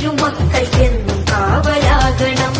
പുകഞ്ഞു എന്നും കാവലാകണം.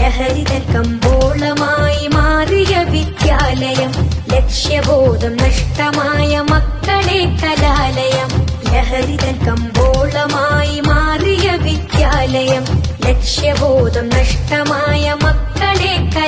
ലഹരിതൻ കമ്പോളമായി മാറിയ വിദ്യാലയം ലക്ഷ്യബോധം നഷ്ടമായ മക്കളെ കലാലയം. ലഹരിതൻ കമ്പോളമായി മാറിയ വിദ്യാലയം ലക്ഷ്യബോധം നഷ്ടമായ മക്കളെ കലാലയം